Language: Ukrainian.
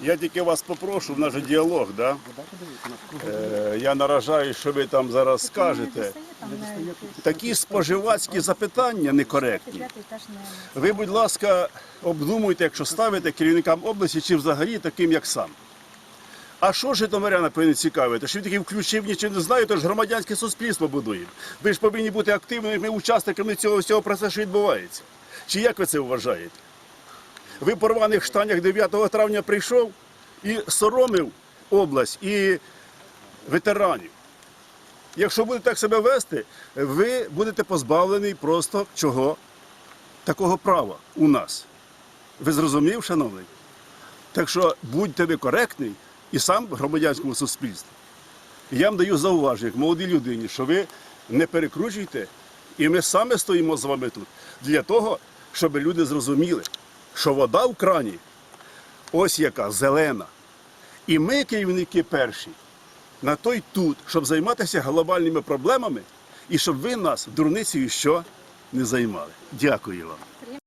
Я тільки вас попрошу, в нас же діалог, да? Е, я наражаю, що ви там зараз скажете. Такі споживацькі запитання некоректні. Ви, будь ласка, обдумуйте, якщо ставите керівникам області чи взагалі таким, як сам. А що житомиряна повинні цікавити? Що він такий включив, нічого не знає, то ж громадянське суспільство будуємо. Ви ж повинні бути активними учасниками цього всього процесу, що відбувається. Чи як ви це вважаєте? Ви в порваних штанях 9 травня прийшов і соромив область і ветеранів. Якщо будете так себе вести, ви будете позбавлені просто чого? Такого права у нас. Ви зрозумів, шановний? Так що будьте ви коректний і сам в громадянському суспільстві. Я вам даю зауваження, як молодій людині, що ви не перекручуйте, і ми саме стоїмо з вами тут для того, щоб люди зрозуміли, що вода в крані ось яка зелена. І ми, керівники перші, на той тут, щоб займатися глобальними проблемами і щоб ви нас дурницею що не займали. Дякую вам.